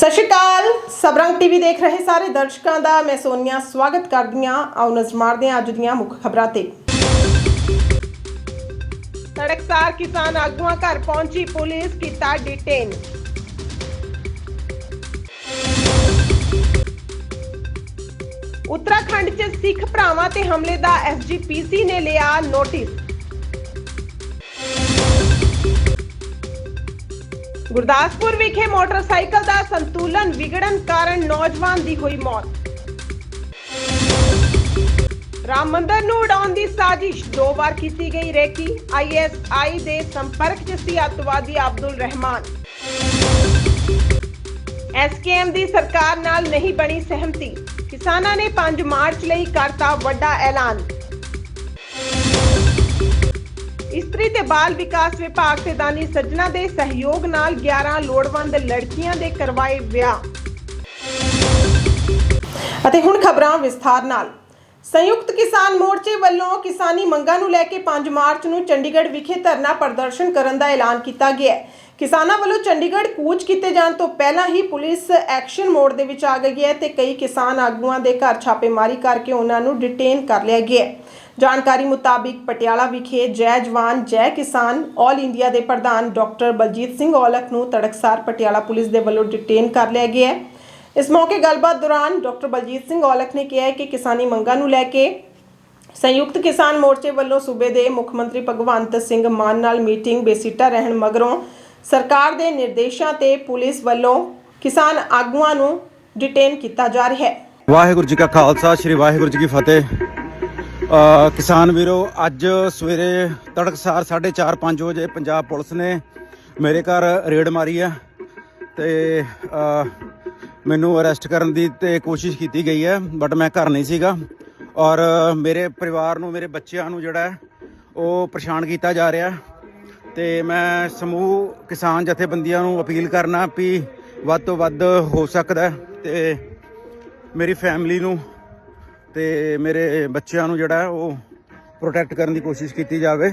ਸਤਿ ਸ਼੍ਰੀ ਅਕਾਲ। ਸਬਰੰਗ ਟੀਵੀ ਦੇਖ ਰਹੇ ਸਾਰੇ ਦਰਸ਼ਕਾਂ ਦਾ, ਮੈਂ ਸੋਨੀਆ ਸਵਾਗਤ ਕਰਦੀ ਹਾਂ ਆਓ ਨਜ਼ਰ ਮਾਰਦੇ ਹਾਂ ਅੱਜ ਦੀਆਂ ਮੁੱਖ ਖਬਰਾਂ ਤੇ। ਸੜਕਸਾਰ ਕਿਸਾਨ ਆਗੂਆਂ ਘਰ ਪਹੁੰਚੀ ਪੁਲਿਸ ਕੀਤਾ ਡਿਟੇਨ ਉੱਤਰਾਖੰਡ 'ਚ ਸਿੱਖ ਭਰਾਵਾਂ ਤੇ ਹਮਲੇ ਦਾ ਐਸਜੀਪੀਸੀ ਨੇ ਲਿਆ ਨੋਟਿਸ। ਗੁਰਦਾਸਪੁਰ ਵਿਖੇ ਮੋਟਰਸਾਈਕਲ ਦਾ ਸੰਤੁਲਨ ਵਿਗੜਨ ਕਾਰਨ ਨੌਜਵਾਨ ਦੀ ਹੋਈ ਮੌਤ। ਰਾਮ ਮੰਦਰ ਨੂੰ ਉਡਾਉਣ ਦੀ ਸਾਜ਼ਿਸ਼ ਦੋ ਵਾਰ ਕੀਤੀ ਗਈ ਰੇਕੀ। ਆਈਐਸਆਈ ਦੇ ਸੰਪਰਕ 'ਚ ਸੀ ਅੱਤਵਾਦੀ ਅਬਦੁਲ ਰਹਿਮਾਨ। ਐਸਕੇਐਮ ਦੀ ਸਰਕਾਰ ਨਾਲ ਨਹੀਂ ਬਣੀ ਸਹਿਮਤੀ। ਕਿਸਾਨਾਂ ਨੇ 5 ਮਾਰਚ ਲਈ ਕਰਤਾ ਵੱਡਾ ਐਲਾਨ। ਇਸਤਰੀ ਤੇ ਬਾਲ ਵਿਕਾਸ ਵਿਭਾਗ ਤੇ ਦਾਨੀ ਸੱਜਣਾ ਦੇ ਸਹਿਯੋਗ ਨਾਲ 11 ਲੋੜਵੰਦ ਲੜਕੀਆਂ ਦੇ ਕਰਵਾਏ ਵਿਆਹ। ਅਤੇ ਹੁਣ ਖਬਰਾਂ ਵਿਸਥਾਰ ਨਾਲ। ਸੰਯੁਕਤ ਕਿਸਾਨ ਮੋਰਚੇ ਵੱਲੋਂ ਕਿਸਾਨੀ ਮੰਗਾਂ ਨੂੰ ਲੈ ਕੇ 5 ਮਾਰਚ ਨੂੰ ਚੰਡੀਗੜ੍ਹ ਵਿਖੇ ਧਰਨਾ ਪ੍ਰਦਰਸ਼ਨ ਕਰਨ ਦਾ ਐਲਾਨ ਕੀਤਾ ਗਿਆ ਹੈ। ਕਿਸਾਨਾਂ ਵੱਲੋਂ ਚੰਡੀਗੜ੍ਹ ਕੂਚ ਕੀਤੇ ਜਾਣ ਤੋਂ ਪਹਿਲਾਂ ਹੀ ਪੁਲਿਸ ਐਕਸ਼ਨ ਮੋਡ ਦੇ ਵਿੱਚ ਆ ਗਈ ਹੈ ਤੇ ਕਈ ਕਿਸਾਨ ਆਗੂਆਂ ਦੇ ਘਰ ਛਾਪੇਮਾਰੀ ਕਰਕੇ ਉਹਨਾਂ ਨੂੰ ਡਿਟੇਨ ਕਰ ਲਿਆ ਗਿਆ ਹੈ। ਜਾਣਕਾਰੀ ਮੁਤਾਬਿਕ ਪਟਿਆਲਾ ਵਿਖੇ ਜੈ ਜਵਾਨ, ਜੈ ਕਿਸਾਨ, ਆਲ ਇੰਡੀਆ ਦੇ ਪ੍ਰਧਾਨ ਡਾਕਟਰ ਬਲਜੀਤ ਸਿੰਘ ਔਲਖ ਨੂੰ ਤੜਕਸਾਰ ਪਟਿਆਲਾ ਪੁਲਿਸ ਦੇ ਵੱਲੋਂ ਡਿਟੇਨ ਕਰ ਲਿਆ ਗਿਆ ਹੈ। ਇਸ ਮੌਕੇ ਗੱਲਬਾਤ ਦੌਰਾਨ ਡਾਕਟਰ ਬਲਜੀਤ ਸਿੰਘ ਔਲਖ ਨੇ ਕਿਹਾ ਕਿ ਕਿਸਾਨੀ ਮੰਗਾਂ ਨੂੰ ਲੈ ਕੇ ਸੰਯੁਕਤ ਕਿਸਾਨ ਮੋਰਚੇ ਵੱਲੋਂ ਸੂਬੇ ਦੇ ਮੁੱਖ ਮੰਤਰੀ ਭਗਵੰਤ ਸਿੰਘ ਮਾਨ ਨਾਲ ਮੀਟਿੰਗ ਬੇਸਿੱਟਾ ਰਹਿਣ ਮਗਰੋਂ ਸਰਕਾਰ ਦੇ ਨਿਰਦੇਸ਼ਾਂ ਤੇ ਪੁਲਿਸ ਵੱਲੋਂ ਕਿਸਾਨ ਆਗੂਆਂ ਨੂੰ ਡਿਟੇਨ ਕੀਤਾ ਜਾ ਰਿਹਾ ਹੈ। ਵਾਹਿਗੁਰੂ ਜੀ ਕਾ ਖਾਲਸਾ, ਸ੍ਰੀ ਵਾਹਿਗੁਰੂ ਜੀ ਕੀ ਫਤਿਹ। ਕਿਸਾਨ ਵੀਰੋ, ਅੱਜ ਸਵੇਰੇ ਤੜਕਸਾਰ 4:30 5 ਵਜੇ ਪੰਜਾਬ ਪੁਲਿਸ ਨੇ ਮੇਰੇ ਘਰ ਰੇਡ ਮਾਰੀ ਆ ਤੇ ਮੈਨੂੰ ਅਰੈਸਟ ਕਰਨ ਦੀ ਤੇ ਕੋਸ਼ਿਸ਼ ਕੀਤੀ ਗਈ ਹੈ ਬਟ ਮੈਂ ਘਰ ਨਹੀਂ ਸੀਗਾ ਔਰ ਮੇਰੇ ਪਰਿਵਾਰ ਨੂੰ, ਮੇਰੇ ਬੱਚਿਆਂ ਨੂੰ ਜਿਹੜਾ ਉਹ ਪਰੇਸ਼ਾਨ ਕੀਤਾ ਜਾ ਰਿਹਾ। ਤੇ ਮੈਂ ਸਮੂਹ ਕਿਸਾਨ ਜਥੇਬੰਦੀਆਂ ਨੂੰ ਅਪੀਲ ਕਰਨਾ ਵੀ ਵੱਧ ਤੋਂ ਵੱਧ ਹੋ ਸਕਦਾ ਹੈ ਤੇ ਮੇਰੀ ਫੈਮਿਲੀ ਨੂੰ ਤੇ ਮੇਰੇ ਬੱਚਿਆਂ ਨੂੰ ਜਿਹੜਾ ਉਹ ਪ੍ਰੋਟੈਕਟ ਕਰਨ ਦੀ ਕੋਸ਼ਿਸ਼ ਕੀਤੀ ਜਾਵੇ।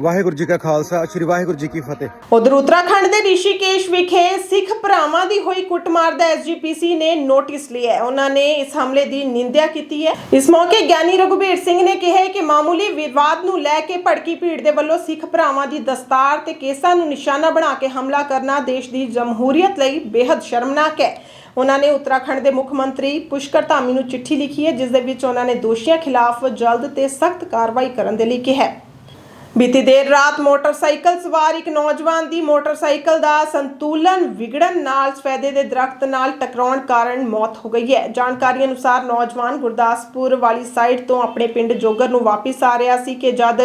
ਵਾਹਿਗੁਰੂ ਜੀ ਕਾ ਖਾਲਸਾ, ਸ੍ਰੀ ਵਾਹਿਗੁਰੂ ਜੀ ਕੀ ਫਤਿਹ। ਉਧਰ ਉੱਤਰਾਖੰਡ ਦੇ ਰਿਸ਼ੀਕੇਸ਼ ਵਿਖੇ ਸਿੱਖ ਭਰਾਵਾਂ ਦੀ ਹੋਈ ਕੁੱਟਮਾਰ ਦਾ ਐਸਜੀਪੀਸੀ ਨੇ ਨੋਟਿਸ ਲਿਆ ਹੈ। ਉਹਨਾਂ ਨੇ ਇਸ ਹਮਲੇ ਦੀ ਨਿੰਦਿਆ ਕੀਤੀ ਹੈ। ਇਸ ਮੌਕੇ ਗਿਆਨੀ ਰਘੁਬੀਰ ਸਿੰਘ ਨੇ ਕਿਹਾ ਕਿ ਮਾਮੂਲੀ ਵਿਵਾਦ ਨੂੰ ਲੈ ਕੇ ਭੜਕੀ ਭੀੜ ਦੇ ਵੱਲੋਂ ਸਿੱਖ ਭਰਾਵਾਂ ਦੀ ਦਸਤਾਰ ਤੇ ਕੇਸਾਂ ਨੂੰ ਨਿਸ਼ਾਨਾ ਬਣਾ ਕੇ ਹਮਲਾ ਕਰਨਾ ਦੇਸ਼ ਦੀ ਜਮਹੂਰੀਅਤ ਲਈ ਬੇहद ਸ਼ਰਮਨਾਕ ਹੈ। ਉਹਨਾਂ ਨੇ ਉੱਤਰਾਖੰਡ ਦੇ ਮੁੱਖ ਮੰਤਰੀ ਪੁਸ਼ਕਰ ਧਾਮੀ ਨੂੰ ਚਿੱਠੀ ਲਿਖੀ ਹੈ, ਜਿਸ ਦੇ ਵਿੱਚ ਉਹਨਾਂ ਨੇ ਦੋਸ਼ੀਆਂ ਖਿਲਾਫ ਜਲਦ ਤੇ ਸਖਤ ਕਾਰਵਾਈ ਕਰਨ ਦੇ ਲਈ ਕਿਹਾ ਹੈ। ਬੀਤੀ ਦੇਰ ਰਾਤ ਮੋਟਰਸਾਈਕਲ ਸਵਾਰ ਇੱਕ ਨੌਜਵਾਨ ਦੀ ਮੋਟਰਸਾਈਕਲ ਦਾ ਸੰਤੁਲਨ ਵਿਗੜਨ ਨਾਲ ਸਫੈਦੇ ਦੇ ਦਰਖਤ ਨਾਲ ਟਕਰਾਉਣ ਕਾਰਨ ਮੌਤ ਹੋ ਗਈ ਹੈ। ਜਾਣਕਾਰੀ ਅਨੁਸਾਰ ਨੌਜਵਾਨ ਗੁਰਦਾਸਪੁਰ ਵਾਲੀ ਸਾਈਡ ਤੋਂ ਆਪਣੇ ਪਿੰਡ ਜੋਗਰ ਨੂੰ ਵਾਪਸ ਆ ਰਿਹਾ ਸੀ ਕਿ ਜਦ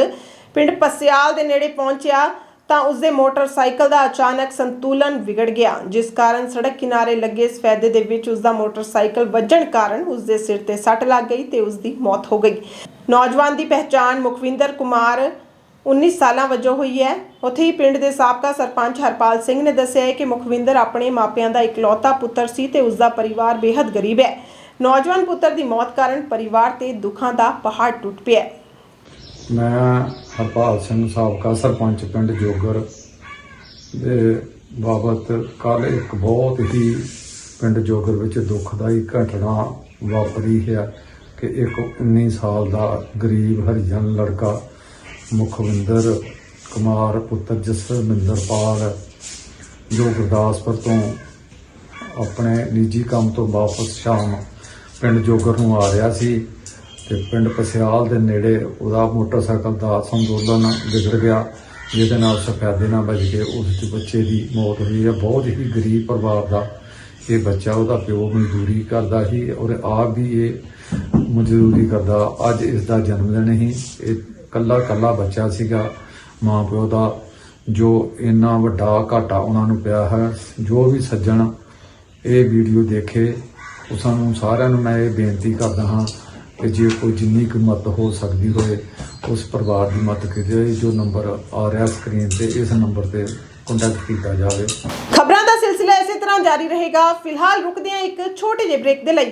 ਪਿੰਡ ਪਸਿਆਲ ਦੇ ਨੇੜੇ ਪਹੁੰਚਿਆ ਤਾਂ ਉਸਦੇ ਮੋਟਰਸਾਈਕਲ ਦਾ ਅਚਾਨਕ ਸੰਤੁਲਨ ਵਿਗੜ ਗਿਆ, ਜਿਸ ਕਾਰਨ ਸੜਕ ਕਿਨਾਰੇ ਲੱਗੇ ਸਫੈਦੇ ਦੇ ਵਿੱਚ ਉਸਦਾ ਮੋਟਰਸਾਈਕਲ ਵੱਜਣ ਕਾਰਨ ਉਸਦੇ ਸਿਰ ਤੇ ਸੱਟ ਲੱਗ ਗਈ ਤੇ ਉਸਦੀ ਮੌਤ ਹੋ ਗਈ। ਨੌਜਵਾਨ ਦੀ ਪਹਿਚਾਣ ਮੁਖਵਿੰਦਰ ਕੁਮਾਰ 19 ਸਾਲਾਂ ਵਜੋਂ ਹੋਈ ਹੈ। ਉੱਥੇ ਹੀ ਪਿੰਡ ਦੇ ਸਾਬਕਾ ਸਰਪੰਚ ਹਰਪਾਲ ਸਿੰਘ ਨੇ ਦੱਸਿਆ ਹੈ ਕਿ ਮੁਖਵਿੰਦਰ ਆਪਣੇ ਮਾਪਿਆਂ ਦਾ ਇਕਲੌਤਾ ਪੁੱਤਰ ਸੀ ਤੇ ਉਸਦਾ ਪਰਿਵਾਰ ਬੇहद ਗਰੀਬ ਹੈ। ਨੌਜਵਾਨ ਪੁੱਤਰ ਦੀ ਮੌਤ ਕਾਰਨ ਪਰਿਵਾਰ ਤੇ ਦੁੱਖਾਂ ਦਾ ਪਹਾੜ ਟੁੱਟ ਪਿਆ ਮੈਂ ਹਰਪਾਲ ਸਿੰਘ ਸਾਬਕਾ ਸਰਪੰਚ ਪਿੰਡ ਜੋਗਰ ਦੇ ਬਾਬਤ ਕੱਲ ਇੱਕ ਬਹੁਤ ਹੀ ਪਿੰਡ ਜੋਗਰ ਵਿੱਚ ਦੁਖਦਾਈ ਘਟਨਾ ਵਾਪਰੀ ਹੈ ਕਿ ਇੱਕ 19 ਸਾਲ ਦਾ ਗਰੀਬ ਹਰੀਜਨ ਲੜਕਾ ਮੁਖਵਿੰਦਰ ਕੁਮਾਰ ਪੁੱਤਰ ਜਸਵਿੰਦਰ ਪਾਲ ਜੋ ਗੁਰਦਾਸਪੁਰ ਤੋਂ ਆਪਣੇ ਨਿੱਜੀ ਕੰਮ ਤੋਂ ਵਾਪਸ ਸ਼ਾਮ ਪਿੰਡ ਜੋਗਰ ਨੂੰ ਆ ਰਿਹਾ ਸੀ। ਤੇ ਪਿੰਡ ਪਸਿਆਲ ਦੇ ਨੇੜੇ ਉਹਦਾ ਮੋਟਰਸਾਈਕਲ ਦਾ ਸੰਤੁਲਨ ਵਿਗੜ ਗਿਆ, ਜਿਹਦੇ ਨਾਲ ਸਫੈਦੇ ਨਾਲ ਵੱਜ ਕੇ ਉਸ ਦੇ ਬੱਚੇ ਦੀ ਮੌਤ ਹੋਈ ਹੈ। ਬਹੁਤ ਹੀ ਗਰੀਬ ਪਰਿਵਾਰ ਦਾ ਇਹ ਬੱਚਾ, ਉਹਦਾ ਪਿਓ ਮਜ਼ਦੂਰੀ ਕਰਦਾ ਸੀ ਔਰ ਆਪ ਵੀ ਇਹ ਮਜ਼ਦੂਰੀ ਕਰਦਾ। ਅੱਜ ਇਸ ਦਾ ਜਨਮ ਦਿਨ ਹੀ ਇਹ ਕੱਲਾ ਕੱਲਾ ਬੱਚਾ ਸੀਗਾ। ਮਾਂ ਪਿਓ ਦਾ ਜੋ ਇੰਨਾ ਵੱਡਾ ਘਾਟਾ ਉਹਨਾਂ ਨੂੰ ਪਿਆ ਹੈ, ਜੋ ਵੀ ਸੱਜਣ ਇਹ ਵੀਡੀਓ ਦੇਖੇ, ਉਹ ਸਾਨੂੰ ਸਾਰਿਆਂ ਨੂੰ ਮੈਂ ਇਹ ਬੇਨਤੀ ਕਰਦਾ ਹਾਂ ਕਿ ਜੇ ਕੋਈ ਜਿੰਨੀ ਕੁ ਮਦਦ ਹੋ ਸਕਦੀ ਹੋਵੇ ਉਸ ਪਰਿਵਾਰ ਦੀ ਮਦਦ ਕੀਤੀ ਜੋ ਨੰਬਰ ਆ ਰਿਹਾ ਸਕਰੀਨ ਤੇ, ਇਸ ਨੰਬਰ ਤੇ ਕੰਟੈਕਟ ਕੀਤਾ ਜਾਵੇ। ਖਬਰਾਂ ਦਾ ਸਿਲਸਿਲਾ ਇਸੇ ਤਰ੍ਹਾਂ ਜਾਰੀ ਰਹੇਗਾ। ਫਿਲਹਾਲ ਰੁਕਦੇ ਹਾਂ ਇੱਕ ਛੋਟੇ ਜਿਹੇ ਬ੍ਰੇਕ ਦੇ ਲਈ।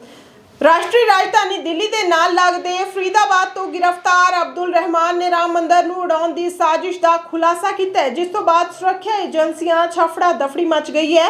ਰਾਸ਼ਟਰੀ ਰਾਜਧਾਨੀ ਦਿੱਲੀ ਦੇ ਨਾਲ ਲੱਗਦੇ ਫਰੀਦਾਬਾਦ ਤੋਂ ਗ੍ਰਿਫਤਾਰ ਅਬਦੁਲ ਰਹਿਮਾਨ ਨੇ ਰਾਮ ਮੰਦਰ ਨੂੰ ਉਡਾਉਣ ਦੀ ਸਾਜ਼ਿਸ਼ ਦਾ ਖੁਲਾਸਾ ਕੀਤਾ ਜਿਸ ਤੋਂ ਬਾਅਦ ਸੁਰੱਖਿਆ ਏਜੰਸੀਆਂ ਛਫੜਾ ਦਫੜੀ ਮਚ ਗਈ ਹੈ।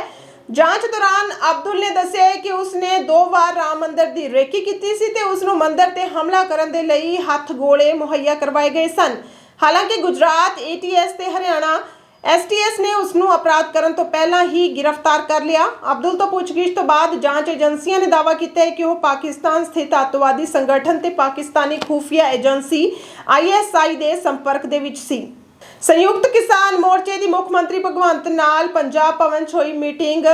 ਜਾਂਚ ਦੌਰਾਨ ਅਬਦੁਲ ਨੇ ਦੱਸਿਆ ਕਿ ਉਸਨੇ ਦੋ ਵਾਰ ਰਾਮ ਮੰਦਰ ਦੀ ਰੇਕੀ ਕੀਤੀ ਸੀ ਤੇ ਉਸ ਨੂੰ ਮੰਦਰ ਤੇ ਹਮਲਾ ਕਰਨ ਦੇ ਲਈ ਹੱਥ ਗੋਲੇ ਮੁਹੱਈਆ ਕਰਵਾਏ ਗਏ ਸਨ। ਹਾਲਾਂਕਿ ਗੁਜਰਾਤ ਏਟੀਐਸ ਤੇ ਹਰਿਆਣਾ ਐਸਟੀਐਸ ਨੇ ਉਸ ਨੂੰ ਅਪਰਾਧ ਕਰਨ ਤੋਂ ਪਹਿਲਾਂ ਹੀ ਗ੍ਰਿਫਤਾਰ ਕਰ ਲਿਆ। ਅਬਦੁਲ ਤੋਂ ਪੁੱਛਗਿੱਛ ਤੋਂ ਬਾਅਦ ਜਾਂਚ ਏਜੰਸੀਆਂ ਨੇ ਦਾਅਵਾ ਕੀਤਾ ਹੈ ਕਿ ਉਹ ਪਾਕਿਸਤਾਨ ਸਥਿਤ ਅੱਤਵਾਦੀ ਸੰਗਠਨ ਤੇ ਪਾਕਿਸਤਾਨੀ ਖੂਫੀਆ ਏਜੰਸੀ ਆਈਐਸਆਈ ਦੇ ਸੰਪਰਕ ਦੇ ਵਿੱਚ ਸੀ। ਸੰਯੁਕਤ ਕਿਸਾਨ ਮੋਰਚੇ ਦੀ ਮੁੱਖ ਮੰਤਰੀ ਭਗਵੰਤ ਨਾਲ ਪੰਜਾਬ ਭਵਨ 'ਚ ਹੋਈ ਮੀਟਿੰਗ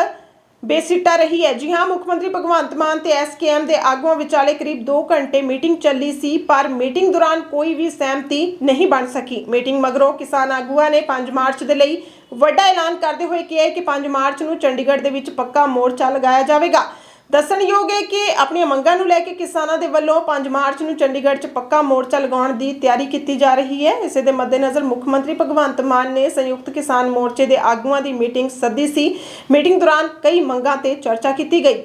ਬੇਸਿੱਟਾ ਰਹੀ ਹੈ। ਜੀ ਹਾਂ, ਮੁੱਖ ਮੰਤਰੀ ਭਗਵੰਤ ਮਾਨ ਤੇ ਐਸਕੇਐਮ ਦੇ ਆਗੂਆਂ ਵਿਚਾਲੇ ਕਰੀਬ 2 ਘੰਟੇ ਮੀਟਿੰਗ ਚੱਲੀ ਸੀ, ਪਰ ਮੀਟਿੰਗ ਦੌਰਾਨ ਕੋਈ ਵੀ ਸਹਿਮਤੀ ਨਹੀਂ ਬਣ ਸਕੀ। ਮੀਟਿੰਗ ਮਗਰੋਂ ਕਿਸਾਨ ਆਗੂਆਂ ਨੇ 5 ਮਾਰਚ ਦੇ ਲਈ ਵੱਡਾ ਐਲਾਨ ਕਰਦੇ ਹੋਏ ਕਿਹਾ ਕਿ 5 ਮਾਰਚ ਨੂੰ ਚੰਡੀਗੜ੍ਹ ਦੇ ਵਿੱਚ ਪੱਕਾ ਮੋਰਚਾ ਲਗਾਇਆ ਜਾਵੇਗਾ। ਦੱਸਣਯੋਗ ਹੈ ਕਿ ਆਪਣੀਆਂ ਮੰਗਾਂ ਨੂੰ ਲੈ ਕੇ ਕਿਸਾਨਾਂ ਦੇ ਵੱਲੋਂ 5 ਮਾਰਚ ਨੂੰ ਚੰਡੀਗੜ੍ਹ 'ਚ ਪੱਕਾ ਮੋਰਚਾ ਲਗਾਉਣ ਦੀ ਤਿਆਰੀ ਕੀਤੀ ਜਾ ਰਹੀ ਹੈ। ਇਸੇ ਦੇ ਮੱਦੇਨਜ਼ਰ ਮੁੱਖ ਮੰਤਰੀ ਭਗਵੰਤ ਮਾਨ ਨੇ ਸੰਯੁਕਤ ਕਿਸਾਨ ਮੋਰਚੇ ਦੇ ਆਗੂਆਂ ਦੀ ਮੀਟਿੰਗ ਸੱਦੀ ਸੀ। ਮੀਟਿੰਗ ਦੌਰਾਨ ਕਈ ਮੰਗਾਂ ਤੇ ਚਰਚਾ ਕੀਤੀ ਗਈ।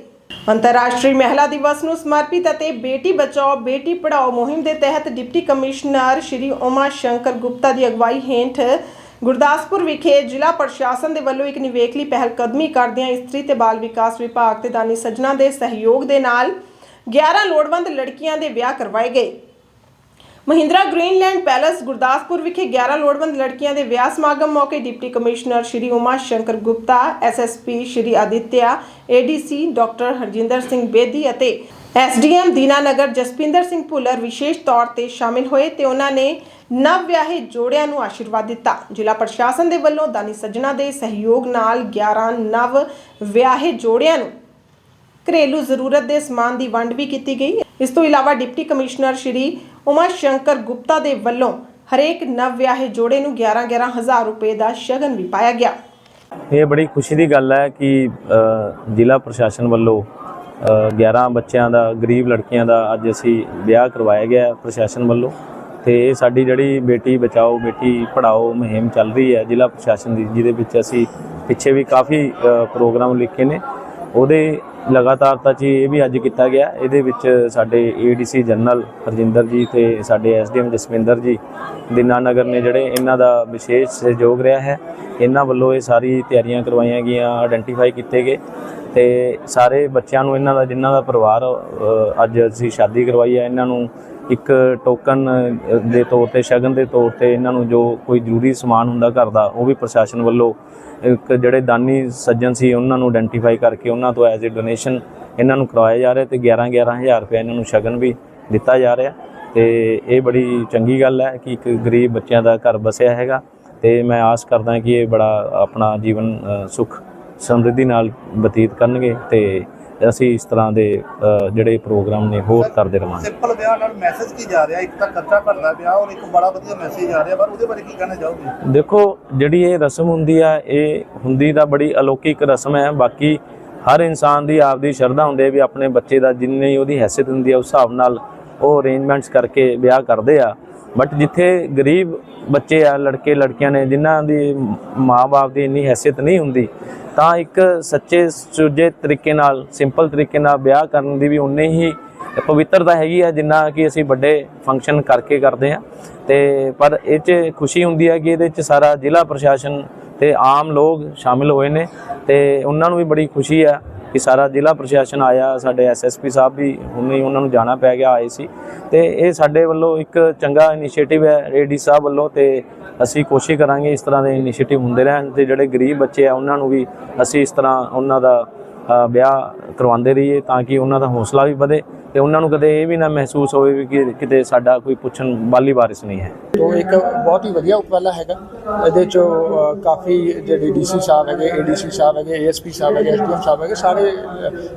ਅੰਤਰਰਾਸ਼ਟਰੀ ਮਹਿਲਾ ਦਿਵਸ ਨੂੰ ਸਮਰਪਿਤ ਅਤੇ ਬੇਟੀ ਬਚਾਓ, ਬੇਟੀ ਪੜਾਓ ਮੁਹਿੰਮ ਦੇ ਤਹਿਤ ਡਿਪਟੀ ਕਮਿਸ਼ਨਰ ਸ਼੍ਰੀ ਓਮਾ ਸ਼ੰਕਰ ਗੁਪਤਾ ਦੀ ਅਗਵਾਈ ਹੇਠ ਗੁਰਦਾਸਪੁਰ ਵਿਖੇ ਜ਼ਿਲ੍ਹਾ ਪ੍ਰਸ਼ਾਸਨ ਦੇ ਵੱਲੋਂ ਇੱਕ ਨਿਵੇਕਲੀ ਪਹਿਲ ਕਦਮੀ ਕਰਦਿਆਂ ਇਸਤਰੀ ਤੇ ਬਾਲ ਵਿਕਾਸ ਵਿਭਾਗ ਤੇ ਦਾਨੀ ਸੱਜਣਾ ਦੇ ਸਹਿਯੋਗ ਦੇ ਨਾਲ 11 ਲੋੜਵੰਦ ਲੜਕੀਆਂ ਦੇ ਵਿਆਹ ਕਰਵਾਏ ਗਏ। ਮਹਿੰਦਰਾ ਗ੍ਰੀਨਲੈਂਡ ਪੈਲੇਸ, ਗੁਰਦਾਸਪੁਰ ਵਿਖੇ 11 ਲੋੜਵੰਦ ਲੜਕੀਆਂ ਦੇ ਵਿਆਹ ਸਮਾਗਮ ਮੌਕੇ deputy commissioner Shri Uma Shankar Gupta SSP Shri Aditya ADC doctor Harjinder Singh Bedi ਅਤੇ ਐਸਡੀਐਮ ਦੀਨਾਨਗਰ ਜਸਪਿੰਦਰ ਸਿੰਘ ਭੁੱਲਰ ਵਿਸ਼ੇਸ਼ ਤੌਰ ਤੇ ਸ਼ਾਮਿਲ ਹੋਏ ਤੇ ਉਹਨਾਂ ਨੇ ਨਵ ਵਿਆਹੇ ਜੋੜਿਆਂ ਨੂੰ ਆਸ਼ੀਰਵਾਦ ਦਿੱਤਾ। ਜ਼ਿਲ੍ਹਾ ਪ੍ਰਸ਼ਾਸਨ ਦੇ ਵੱਲੋਂ ਦਾਨੀ ਸੱਜਣਾ ਦੇ ਸਹਿਯੋਗ ਨਾਲ 11 ਨਵ ਵਿਆਹੇ ਜੋੜਿਆਂ ਨੂੰ ਘਰੇਲੂ ਜ਼ਰੂਰਤ ਦੇ ਸਮਾਨ ਦੀ ਵੰਡ ਵੀ ਕੀਤੀ ਗਈ। ਇਸ ਤੋਂ ਇਲਾਵਾ ਡਿਪਟੀ ਕਮਿਸ਼ਨਰ ਸ਼੍ਰੀ ਉਮਾ ਸ਼ੰਕਰ ਗੁਪਤਾ ਦੇ ਵੱਲੋਂ ਹਰੇਕ ਨਵ ਵਿਆਹੇ ਜੋੜੇ ਨੂੰ 11-11 ਹਜ਼ਾਰ ਰੁਪਏ ਦਾ ਸ਼ਗਨ ਵੀ ਪਾਇਆ ਗਿਆ। ਇਹ ਬੜੀ ਖੁਸ਼ੀ ਦੀ ਗੱਲ ਹੈ ਕਿ ਜ਼ਿਲ੍ਹਾ ਪ੍ਰਸ਼ਾਸਨ ਵੱਲੋਂ ਅ, 11 ਬੱਚਿਆਂ ਦਾ ਗਰੀਬ ਲੜਕੀਆਂ ਦਾ ਅੱਜ ਅਸੀਂ ਵਿਆਹ ਕਰਵਾਇਆ ਗਿਆ ਪ੍ਰਸ਼ਾਸਨ ਵੱਲੋਂ। ਤੇ ਇਹ ਸਾਡੀ ਜਿਹੜੀ ਬੇਟੀ ਬਚਾਓ ਬੇਟੀ ਪੜ੍ਹਾਓ ਮੁਹਿੰਮ ਚੱਲ ਰਹੀ ਹੈ ਜ਼ਿਲ੍ਹਾ ਪ੍ਰਸ਼ਾਸਨ ਦੀ ਜਿਹਦੇ ਵਿੱਚ ਅਸੀਂ ਪਿੱਛੇ ਵੀ ਕਾਫੀ ਪ੍ਰੋਗਰਾਮ ਲਿਖੇ ਨੇ। ਉਹਦੇ ਲਗਾਤਾਰਤਾ 'ਚ ਇਹ ਵੀ ਅੱਜ ਕੀਤਾ ਗਿਆ। ਇਹਦੇ ਵਿੱਚ ਸਾਡੇ ਏਡੀਸੀ ਜਨਰਲ ਹਰਜਿੰਦਰ ਜੀ ਤੇ ਸਾਡੇ ਐਸਡੀਐਮ ਜਸਵਿੰਦਰ ਜੀ ਦੀਨਾਨਗਰ ਨੇ ਜਿਹੜੇ ਇਹਨਾਂ ਦਾ ਵਿਸ਼ੇਸ਼ ਸਹਿਯੋਗ ਰਿਹਾ ਹੈ। ਇਹਨਾਂ ਵੱਲੋਂ ਇਹ ਸਾਰੀ ਤਿਆਰੀਆਂ ਕਰਵਾਈਆਂ ਗਈਆਂ ਆਇਡੈਂਟੀਫਾਈ ਕੀਤੇ ਗਏ ਤੇ ਸਾਰੇ ਬੱਚਿਆਂ ਨੂੰ ਇਹਨਾਂ ਦਾ, ਜਿਨ੍ਹਾਂ ਦਾ ਪਰਿਵਾਰ ਅੱਜ ਅਸੀਂ ਸ਼ਾਦੀ ਕਰਵਾਈ ਹੈ, ਇਹਨਾਂ ਨੂੰ ਇੱਕ ਟੋਕਨ ਦੇ ਤੌਰ ਤੇ ਸ਼ਗਨ ਦੇ ਤੌਰ ਤੇ ਇਹਨਾਂ ਨੂੰ ਜੋ ਕੋਈ ਜ਼ਰੂਰੀ ਸਮਾਨ ਹੁੰਦਾ ਘਰ ਦਾ ਉਹ ਵੀ ਪ੍ਰਸ਼ਾਸਨ ਵੱਲੋਂ ਇੱਕ ਜਿਹੜੇ ਦਾਨੀ ਸੱਜਣ ਸੀ ਉਹਨਾਂ ਨੂੰ ਆਇਡੈਂਟੀਫਾਈ ਕਰਕੇ ਉਹਨਾਂ ਤੋਂ ਐਜ਼ ਅ ਡੋਨੇਸ਼ਨ ਇਹਨਾਂ ਨੂੰ ਕਰਵਾਇਆ ਜਾ ਰਿਹਾ ਤੇ 11 11000 ਰੁਪਏ ਇਹਨਾਂ ਨੂੰ ਸ਼ਗਨ ਵੀ ਦਿੱਤਾ ਜਾ ਰਿਹਾ। ਤੇ ਇਹ ਬੜੀ ਚੰਗੀ ਗੱਲ ਹੈ ਕਿ ਇੱਕ ਗਰੀਬ ਬੱਚਿਆਂ ਦਾ ਘਰ ਬਸਿਆ ਹੈਗਾ ਤੇ ਮੈਂ ਆਸ ਕਰਦਾ ਕਿ ਇਹ ਬੜਾ ਆਪਣਾ ਜੀਵਨ ਅ, ਸੁਖ ਸਮਰਿੱਧੀ ਨਾਲ ਬਤੀਤ ਕਰਨਗੇ ਤੇ ਅਸੀਂ ਇਸ ਤਰ੍ਹਾਂ ਦੇ ਜਿਹੜੇ ਪ੍ਰੋਗਰਾਮ ਨੇ ਹੋਰ ਕਰਦੇ ਰਵਾਂਗੇ। ਸਿੰਪਲ ਵਿਆਹ ਨਾਲ ਮੈਸੇਜ ਕੀ ਜਾ ਰਿਹਾ? ਇੱਕ ਤਾਂ ਖਰਚਾ ਘਟਦਾ ਪਿਆ ਔਰ ਇੱਕ ਬੜਾ ਵਧੀਆ ਮੈਸੇਜ ਆ ਰਿਹਾ ਪਰ ਉਹਦੇ ਬਾਰੇ ਕੀ ਕਹਿਣਾ ਚਾਹੋਗੇ? ਦੇਖੋ ਜਿਹੜੀ ਇਹ ਰਸਮ ਹੁੰਦੀ ਆ ਇਹ ਹੁੰਦੀ ਤਾਂ ਬੜੀ ਅਲੌਕਿਕ ਰਸਮ ਹੈ। ਬਾਕੀ ਹਰ ਇਨਸਾਨ ਦੀ ਆਪਦੀ ਸ਼ਰਧਾ ਹੁੰਦੀ ਹੈ ਵੀ ਆਪਣੇ ਬੱਚੇ ਦਾ ਜਿੰਨੀ ਉਹਦੀ ਹੈਸੀਅਤ ਹੁੰਦੀ ਹੈ ਉਸ ਹਿਸਾਬ ਨਾਲ ਉਹ ਅਰੇਂਜਮੈਂਟਸ ਕਰਕੇ ਵਿਆਹ ਕਰਦੇ ਆ। ਬਟ ਜਿੱਥੇ ਗਰੀਬ ਬੱਚੇ ਆ ਲੜਕੇ ਲੜਕੀਆਂ ਨੇ ਜਿਨ੍ਹਾਂ ਦੀ ਮਾਂ-ਬਾਪ ਦੀ ਇੰਨੀ ਹੈਸੀਅਤ ਨਹੀਂ ਹੁੰਦੀ ਤਾਂ ਇੱਕ ਸੱਚੇ ਸੁਚੱਜੇ ਤਰੀਕੇ ਨਾਲ ਸਿੰਪਲ ਤਰੀਕੇ ਨਾਲ ਵਿਆਹ ਕਰਨ ਦੀ ਵੀ ਉਨੇ ਹੀ ਪਵਿੱਤਰਤਾ ਹੈਗੀ ਆ, ਜਿੰਨਾ ਕਿ ਅਸੀਂ ਵੱਡੇ ਫੰਕਸ਼ਨ ਕਰਕੇ ਕਰਦੇ ਆ। ਤੇ ਪਰ ਇਹ 'ਚ ਖੁਸ਼ੀ ਹੁੰਦੀ ਹੈ ਕਿ ਇਹਦੇ 'ਚ ਸਾਰਾ ਜ਼ਿਲ੍ਹਾ ਪ੍ਰਸ਼ਾਸਨ ਤੇ ਆਮ ਲੋਕ ਸ਼ਾਮਿਲ ਹੋਏ ਨੇ ਤੇ ਉਹਨਾਂ ਨੂੰ ਵੀ ਬੜੀ ਖੁਸ਼ੀ ਆ ਕਿ ਸਾਰਾ ਜ਼ਿਲ੍ਹਾ ਪ੍ਰਸ਼ਾਸਨ ਆਇਆ, ਸਾਡੇ ਐਸਐਸਪੀ ਸਾਹਿਬ ਵੀ ਹੁਣੇ ਹੀ ਉਹਨਾਂ ਨੂੰ ਜਾਣਾ ਪੈ ਗਿਆ, ਆਏ ਸੀ। ਤੇ ਇਹ ਸਾਡੇ ਵੱਲੋਂ ਇੱਕ ਚੰਗਾ ਇਨੀਸ਼ੀਏਟਿਵ ਹੈ ਏਡੀ ਸਾਹਿਬ ਵੱਲੋਂ ਤੇ ਅਸੀਂ ਕੋਸ਼ਿਸ਼ ਕਰਾਂਗੇ ਇਸ ਤਰ੍ਹਾਂ ਦੇ ਇਨੀਸ਼ੀਏਟਿਵ ਹੁੰਦੇ ਰਹਿਣ ਤੇ ਜਿਹੜੇ ਗਰੀਬ ਬੱਚੇ ਆ, ਉਹਨਾਂ ਨੂੰ ਵੀ ਅਸੀਂ ਇਸ ਤਰ੍ਹਾਂ ਉਹਨਾਂ ਦਾ ਵਿਆਹ ਕਰਵਾਉਂਦੇ ਰਹੀਏ ਤਾਂ ਕਿ ਉਹਨਾਂ ਦਾ ਹੌਸਲਾ ਵੀ ਵਧੇ। ਤੇ ਉਹਨਾਂ ਨੂੰ ਕਦੇ ਇਹ ਵੀ ਨਾ ਮਹਿਸੂਸ ਹੋਵੇ ਵੀ ਕਿ ਕਿਤੇ ਸਾਡਾ ਕੋਈ ਪੁੱਛਣ ਵਾਲੀ ਵਾਰਿਸ ਨਹੀਂ ਹੈ। ਤੋ ਇੱਕ ਬਹੁਤ ਹੀ ਵਧੀਆ ਉਪਰਾਲਾ ਹੈਗਾ। ਇਹਦੇ ਚੋਂ ਕਾਫੀ ਜਿਹੜੇ ਡੀਸੀ ਸਾਹਿਬ ਹੈਗੇ ਏਡੀਸੀ ਸਾਹਿਬ ਹੈਗੇ ਏਐਸਪੀ ਸਾਹਿਬ ਹੈਗੇ ਐਸਡੀਐਮ ਸਾਹਿਬ ਹੈਗੇ, ਸਾਰੇ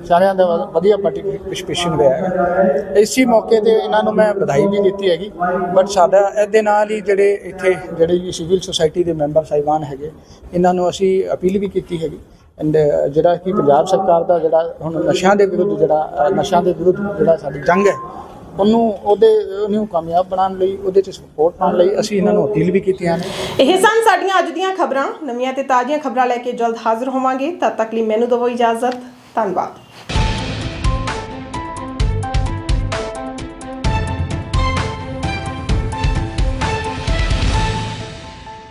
ਸਾਰਿਆਂ ਦਾ ਵ- ਵਧੀਆ ਪਾਰਟਿਸਿਪੇਸ਼ਨ ਰਿਹਾ ਹੈ ਇਸੀ ਮੌਕੇ ਤੇ ਇਹਨਾਂ ਨੂੰ ਮੈਂ ਵਧਾਈ ਵੀ ਦਿੱਤੀ ਹੈਗੀ। ਬਟ ਸਾਡਾ ਇਹਦੇ ਨਾਲ ਹੀ ਜਿਹੜੇ ਇੱਥੇ, ਜਿਹੜੇ ਸਿਵਲ ਸੁਸਾਇਟੀ ਦੇ ਮੈਂਬਰ ਸਾਹਿਬਾਨ ਹੈਗੇ, ਇਹਨਾਂ ਨੂੰ ਅਸੀਂ ਅਪੀਲ ਵੀ ਕੀਤੀ ਹੈਗੀ Uh, ਜਿਹੜਾ ਕਿ ਪੰਜਾਬ ਸਰਕਾਰ ਦਾ ਜਿਹੜਾ ਹੁਣ ਨਸ਼ਿਆਂ ਦੇ ਵਿਰੁੱਧ ਜਿਹੜਾ ਨਸ਼ਿਆਂ ਦੇ ਵਿਰੁੱਧ ਜਿਹੜਾ ਸਾਡੀ ਜੰਗ ਹੈ, ਉਹਨੂੰ, ਉਹਦੇ, ਉਹਨੂੰ ਕਾਮਯਾਬ ਬਣਾਉਣ ਲਈ, ਉਹਦੇ ਚ ਸਪੋਰਟ ਪਾਉਣ ਲਈ ਅਸੀਂ ਇਹਨਾਂ ਨੂੰ ਅਪੀਲ ਵੀ ਕੀਤੀਆਂ ਨੇ ਇਹ ਸਨ ਸਾਡੀਆਂ ਅੱਜ ਦੀਆਂ ਖਬਰਾਂ। ਨਵੀਆਂ ਤੇ ਤਾਜ਼ੀਆਂ ਖਬਰਾਂ ਲੈ ਕੇ ਜਲਦ ਹਾਜ਼ਰ ਹੋਵਾਂਗੇ। ਤਦ ਤੱਕ ਲਈ ਮੈਨੂੰ ਦਿਓ ਇਜਾਜ਼ਤ। ਧੰਨਵਾਦ।